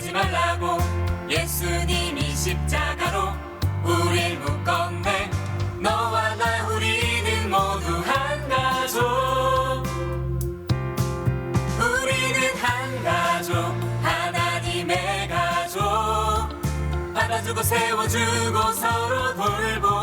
살지 말라고. 예수님이 십자가로 우릴 묶었네. 너와 나 우리는 모두 한 가족. 우리는 한 가족 하나님의 가족. 받아주고 세워주고 서로 돌보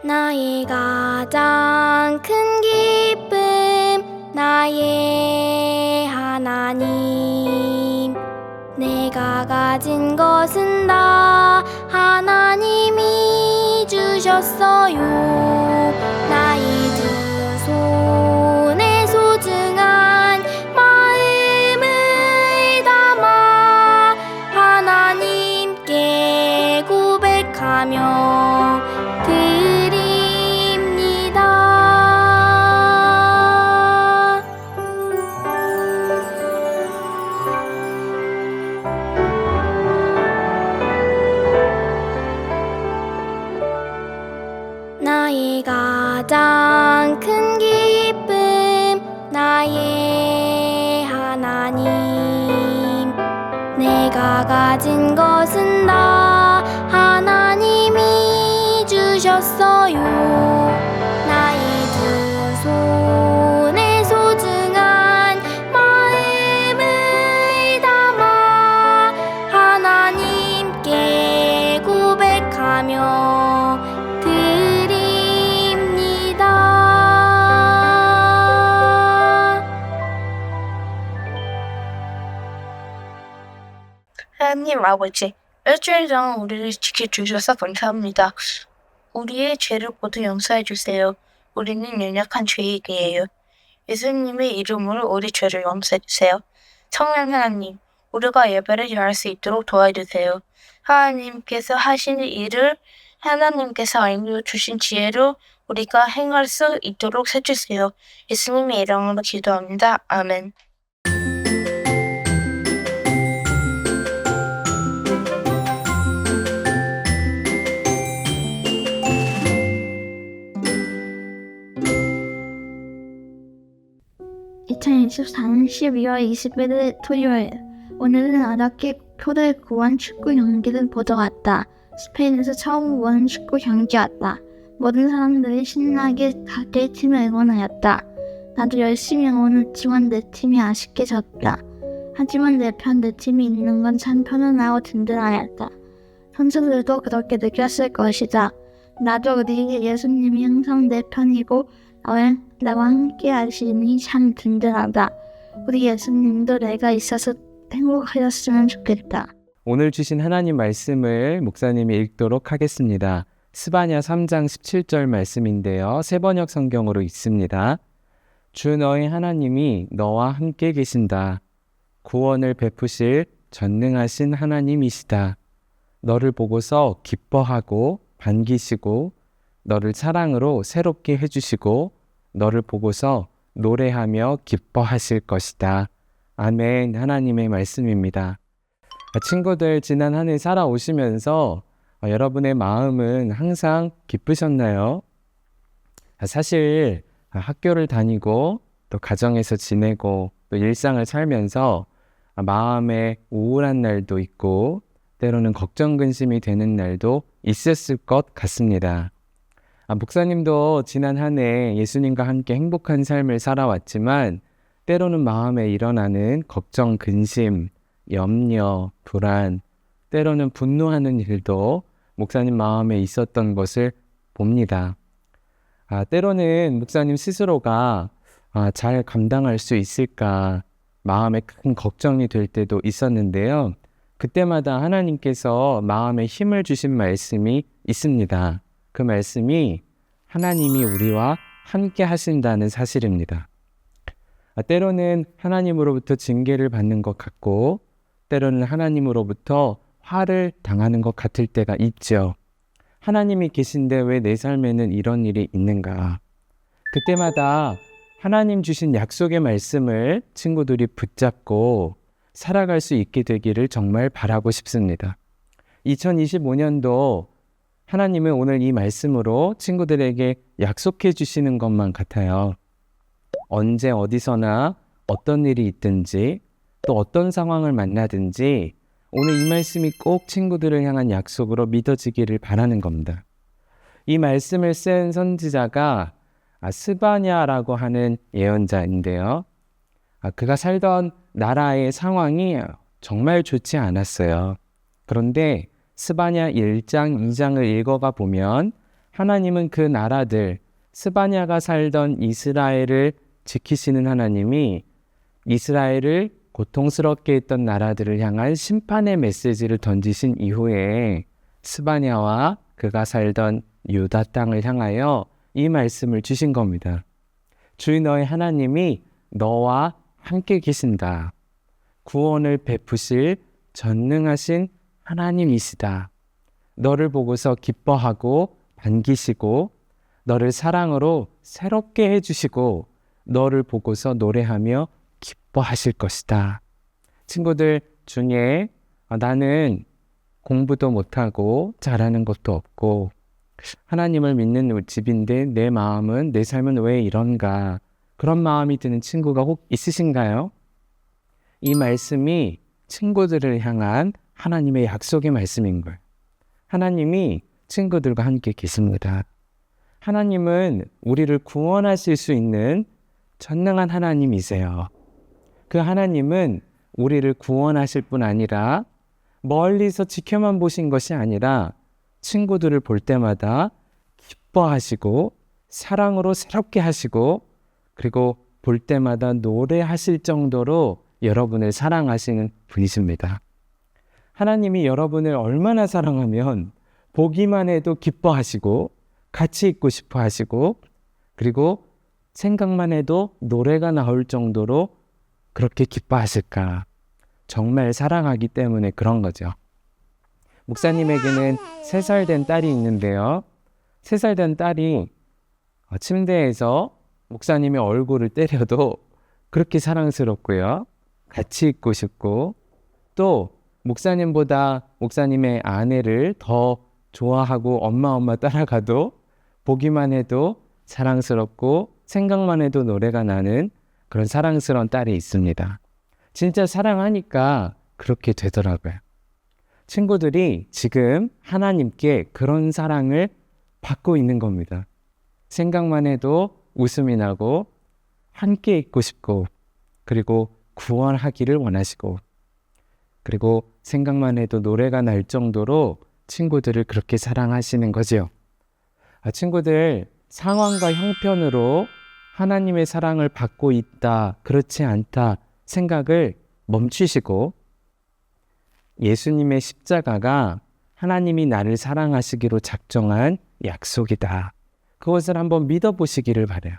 나의 가장 큰 기쁨 나의 하나님. 내가 가진 것은 다 하나님이 주셨어요. 나의 두 손에 소중한 마음을 담아 하나님께 고백하며 가장 큰 기쁨 나의 하나님. 내가 가진 것은 다 하나님이 주셨어요 하나님 아버지, 일주일 동안 우리를 지켜주셔서 감사합니다. 우리의 죄를 모두 용서해 주세요. 우리는 연약한 죄인이에요. 예수님의 이름으로 우리 죄를 용서해 주세요. 성령 하나님, 우리가 예배를 잘할 수 있도록 도와주세요. 하나님께서 하시는 일을 하나님께서 알려주신 지혜로 우리가 행할 수 있도록 해주세요. 예수님의 이름으로 기도합니다. 아멘. (2024년 12월 21일) 토요일 오늘은 어렵게 표를 구한 축구 경기를 보러 왔다. 스페인에서 처음 본 축구 경기였다. 모든 사람들이 신나게 각자의 팀을 응원하였다. 나도 열심히 응원했지만 내 팀이 아쉽게 졌다. 하지만 내 편 내 팀이 있는 건 참 편안하고 든든하였다. 선수들도 그렇게 느꼈을 것이다. 나도 우리 예수님이 항상 내 편이고 나와, 나와 함께 하시니 참 든든하다. 우리 예수님도 내가 있어서 행복하셨으면 좋겠다. 오늘 주신 하나님 말씀을 목사님이 읽도록 하겠습니다. 스바냐 3장 17절 말씀인데요. 세 번역 성경으로 있습니다. 주 너의 하나님이 너와 함께 계신다. 구원을 베푸실 전능하신 하나님이시다. 너를 보고서 기뻐하고 반기시고 너를 사랑으로 새롭게 해주시고 너를 보고서 노래하며 기뻐하실 것이다. 아멘. 하나님의 말씀입니다. 아, 친구들 지난 한 해 살아오시면서 어, 여러분의 마음은 항상 기쁘셨나요? 아, 사실 아, 학교를 다니고 또 가정에서 지내고 또 일상을 살면서 아, 마음에 우울한 날도 있고 때로는 걱정 근심이 되는 날도 있었을 것 같습니다. 아, 목사님도 지난 한 해 예수님과 함께 행복한 삶을 살아왔지만 때로는 마음에 일어나는 걱정, 근심, 염려, 불안, 때로는 분노하는 일도 목사님 마음에 있었던 것을 봅니다. 아, 때로는 목사님 스스로가 아, 잘 감당할 수 있을까 마음에 큰 걱정이 될 때도 있었는데요. 그때마다 하나님께서 마음에 힘을 주신 말씀이 있습니다. 그 말씀이 하나님이 우리와 함께 하신다는 사실입니다. 아, 때로는 하나님으로부터 징계를 받는 것 같고, 때로는 하나님으로부터 화를 당하는 것 같을 때가 있죠. 하나님이 계신데 왜 내 삶에는 이런 일이 있는가? 그때마다 하나님 주신 약속의 말씀을 친구들이 붙잡고 살아갈 수 있게 되기를 정말 바라고 싶습니다. 2025년도 하나님은 오늘 이 말씀으로 친구들에게 약속해 주시는 것만 같아요. 언제 어디서나 어떤 일이 있든지 또 어떤 상황을 만나든지 오늘 이 말씀이 꼭 친구들을 향한 약속으로 믿어지기를 바라는 겁니다. 이 말씀을 쓴 선지자가 아, 스바냐라고 하는 예언자인데요. 아, 그가 살던 나라의 상황이 정말 좋지 않았어요. 그런데 스바냐 1장, 2장을 읽어가 보면 하나님은 그 나라들, 스바냐가 살던 이스라엘을 지키시는 하나님이 이스라엘을 고통스럽게 했던 나라들을 향한 심판의 메시지를 던지신 이후에 스바냐와 그가 살던 유다 땅을 향하여 이 말씀을 주신 겁니다. 주인 너의 하나님이 너와 함께 계신다. 구원을 베푸실 전능하신 하나님이시다. 너를 보고서 기뻐하고 반기시고 너를 사랑으로 새롭게 해주시고 너를 보고서 노래하며 기뻐하실 것이다. 친구들 중에 아, 나는 공부도 못하고 잘하는 것도 없고 하나님을 믿는 집인데 내 마음은 내 삶은 왜 이런가 그런 마음이 드는 친구가 혹 있으신가요? 이 말씀이 친구들을 향한 하나님의 약속의 말씀인 걸. 하나님이 친구들과 함께 계십니다. 하나님은 우리를 구원하실 수 있는 전능한 하나님이세요. 그 하나님은 우리를 구원하실 뿐 아니라 멀리서 지켜만 보신 것이 아니라 친구들을 볼 때마다 기뻐하시고 사랑으로 새롭게 하시고 그리고 볼 때마다 노래하실 정도로 여러분을 사랑하시는 분이십니다. 하나님이 여러분을 얼마나 사랑하면 보기만 해도 기뻐하시고 같이 있고 싶어 하시고 그리고 생각만 해도 노래가 나올 정도로 그렇게 기뻐하실까? 정말 사랑하기 때문에 그런 거죠. 목사님에게는 세살된 딸이 있는데요. 세살된 딸이 어, 침대에서 목사님의 얼굴을 때려도 그렇게 사랑스럽고요. 같이 있고 싶고 또 목사님보다 목사님의 아내를 더 좋아하고 엄마 엄마 따라가도 보기만 해도 사랑스럽고 생각만 해도 노래가 나는 그런 사랑스러운 딸이 있습니다. 진짜 사랑하니까 그렇게 되더라고요. 친구들이 지금 하나님께 그런 사랑을 받고 있는 겁니다. 생각만 해도 웃음이 나고 함께 있고 싶고 그리고 구원하기를 원하시고 그리고 생각만 해도 노래가 날 정도로 친구들을 그렇게 사랑하시는 거지요. 아, 친구들 상황과 형편으로 하나님의 사랑을 받고 있다, 그렇지 않다 생각을 멈추시고 예수님의 십자가가 하나님이 나를 사랑하시기로 작정한 약속이다. 그것을 한번 믿어보시기를 바래요.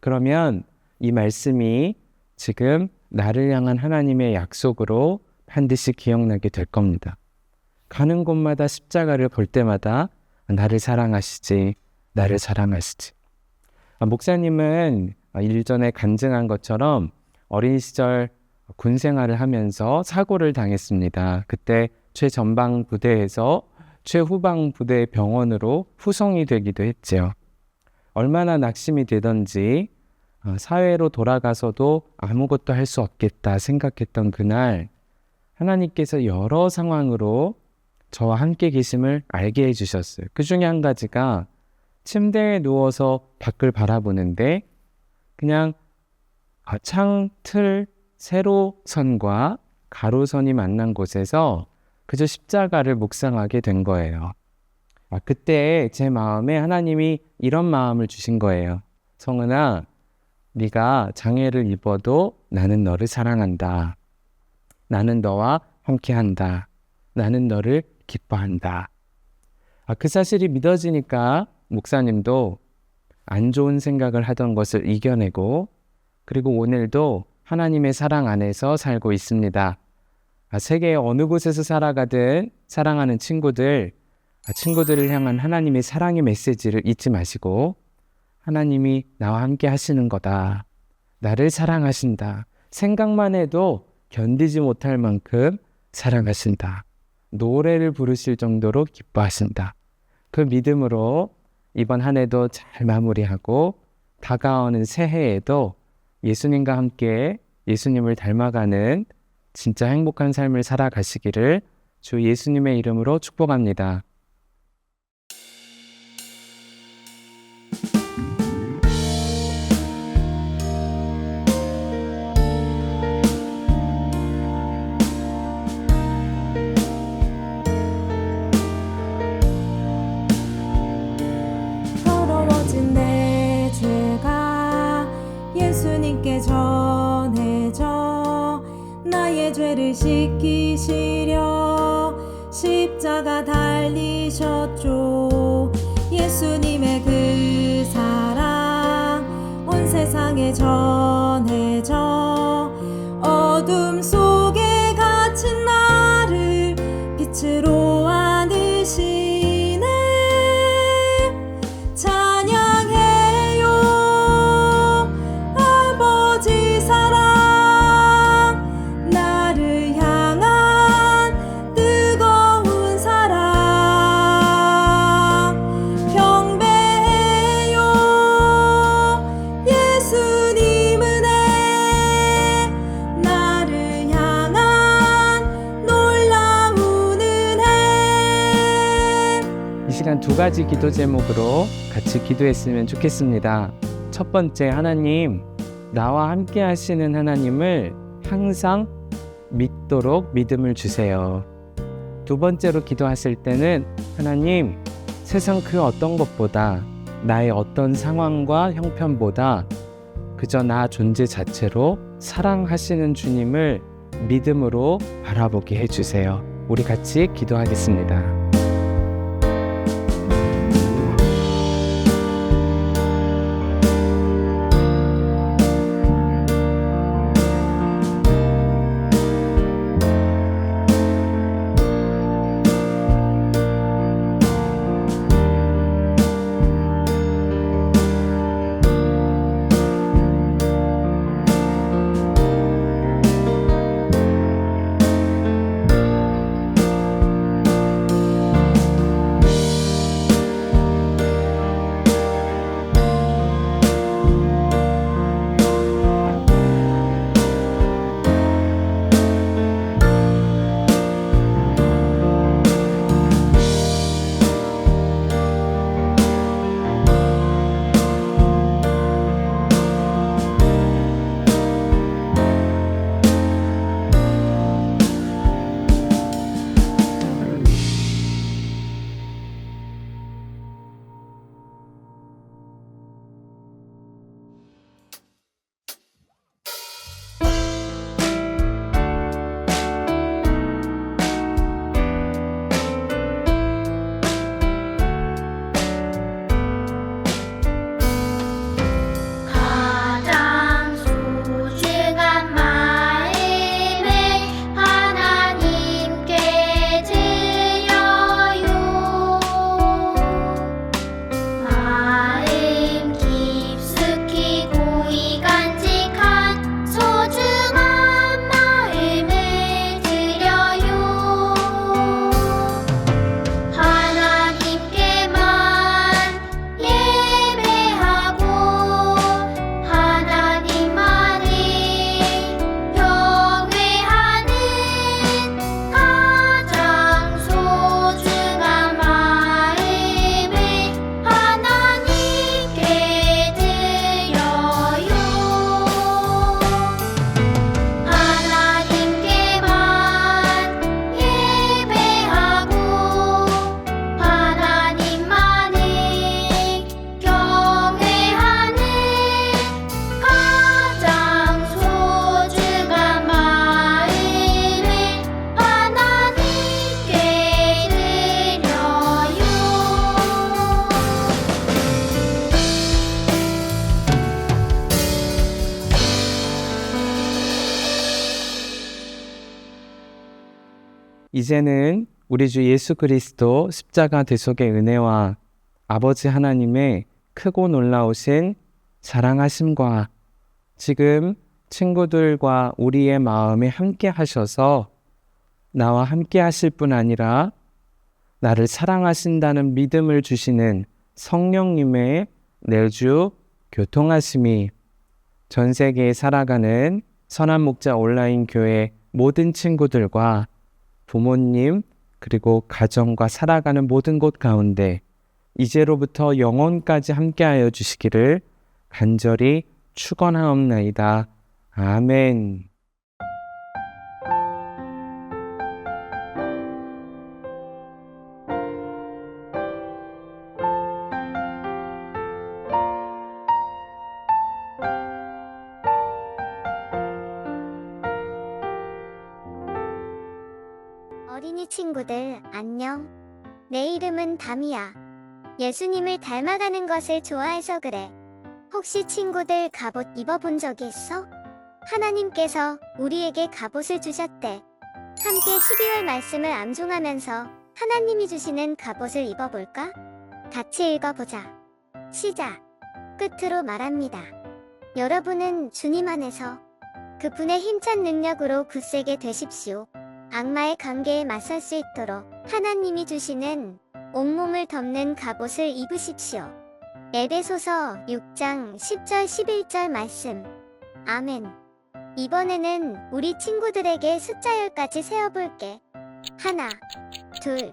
그러면 이 말씀이 지금 나를 향한 하나님의 약속으로 반드시 기억나게 될 겁니다. 가는 곳마다 십자가를 볼 때마다 나를 사랑하시지, 나를 사랑하시지. 아, 목사님은 일전에 간증한 것처럼 어린 시절 군 생활을 하면서 사고를 당했습니다. 그때 최전방 부대에서 최후방 부대 병원으로 후송이 되기도 했지요. 얼마나 낙심이 되던지 어, 사회로 돌아가서도 아무것도 할 수 없겠다 생각했던 그날 하나님께서 여러 상황으로 저와 함께 계심을 알게 해주셨어요. 그 중에 한 가지가 침대에 누워서 밖을 바라보는데 그냥 아, 창틀 세로선과 가로선이 만난 곳에서 그저 십자가를 묵상하게 된 거예요. 아, 그때 제 마음에 하나님이 이런 마음을 주신 거예요. 성은아, 네가 장애를 입어도 나는 너를 사랑한다. 나는 너와 함께한다. 나는 너를 기뻐한다. 아, 그 사실이 믿어지니까 목사님도 안 좋은 생각을 하던 것을 이겨내고 그리고 오늘도 하나님의 사랑 안에서 살고 있습니다. 아, 세계의 어느 곳에서 살아가든 사랑하는 친구들, 아, 친구들을 향한 하나님의 사랑의 메시지를 잊지 마시고 하나님이 나와 함께 하시는 거다. 나를 사랑하신다. 생각만 해도 견디지 못할 만큼 사랑하신다. 노래를 부르실 정도로 기뻐하신다. 그 믿음으로 이번 한 해도 잘 마무리하고 다가오는 새해에도 예수님과 함께 예수님을 닮아가는 진짜 행복한 삶을 살아가시기를 주 예수님의 이름으로 축복합니다. 씻기시려 십자가 달리셨 두 가지 기도 제목으로 같이 기도했으면 좋겠습니다. 첫 번째, 하나님, 나와 함께 하시는 하나님을 항상 믿도록 믿음을 주세요. 두 번째로 기도하실 때는 하나님, 세상 그 어떤 것보다 나의 어떤 상황과 형편보다 그저 나 존재 자체로 사랑하시는 주님을 믿음으로 바라보게 해주세요. 우리 같이 기도하겠습니다. 이제는 우리 주 예수 그리스도 십자가 대속의 은혜와 아버지 하나님의 크고 놀라우신 사랑하심과 지금 친구들과 우리의 마음에 함께 하셔서 나와 함께 하실 뿐 아니라 나를 사랑하신다는 믿음을 주시는 성령님의 내주 교통하심이 전 세계에 살아가는 선한 목자 온라인 교회 모든 친구들과 부모님 그리고 가정과 살아가는 모든 곳 가운데 이제로부터 영원까지 함께하여 주시기를 간절히 축원하옵나이다. 아멘. 친구들, 안녕. 내 이름은 담이야. 예수님을 닮아가는 것을 좋아해서 그래. 혹시 친구들 갑옷 입어본 적이 있어? 하나님께서 우리에게 갑옷을 주셨대. 함께 12월 말씀을 암송하면서 하나님이 주시는 갑옷을 입어볼까? 같이 읽어보자. 시작. 끝으로 말합니다. 여러분은 주님 안에서 그분의 힘찬 능력으로 굳세게 되십시오. 악마의 관계에 맞설 수 있도록 하나님이 주시는 온몸을 덮는 갑옷을 입으십시오. 에베소서 6장 10절 11절 말씀. 아멘. 이번에는 우리 친구들에게 숫자 열까지 세어볼게. 하나, 둘,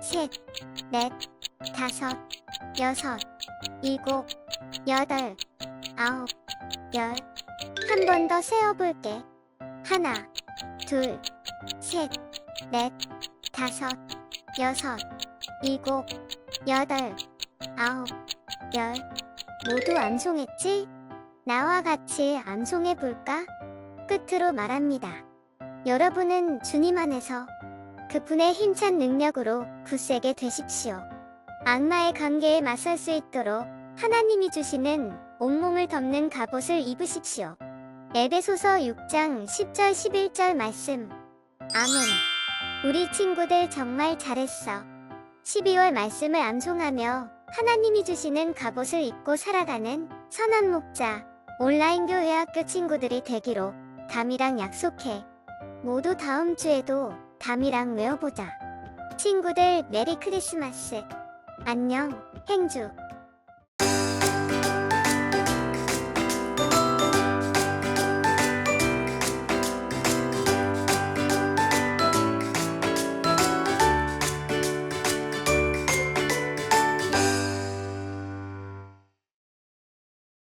셋, 넷, 다섯, 여섯, 일곱, 여덟, 아홉, 열. 한 번 더 세어볼게. 하나, 둘, 셋, 넷, 다섯, 여섯, 일곱, 여덟, 아홉, 열. 모두 암송했지? 나와 같이 암송해 볼까? 끝으로 말합니다. 여러분은 주님 안에서 그분의 힘찬 능력으로 굳세게 되십시오. 악마의 관계에 맞설 수 있도록 하나님이 주시는 온몸을 덮는 갑옷을 입으십시오. 에베소서 6장 10절 11절 말씀. 아멘. 우리 친구들 정말 잘했어. 12월 말씀을 암송하며 하나님이 주시는 갑옷을 입고 살아가는 선한 목자 온라인 교회 학교 친구들이 되기로 담이랑 약속해. 모두 다음 주에도 담이랑 외워보자. 친구들 메리 크리스마스. 안녕, 행주.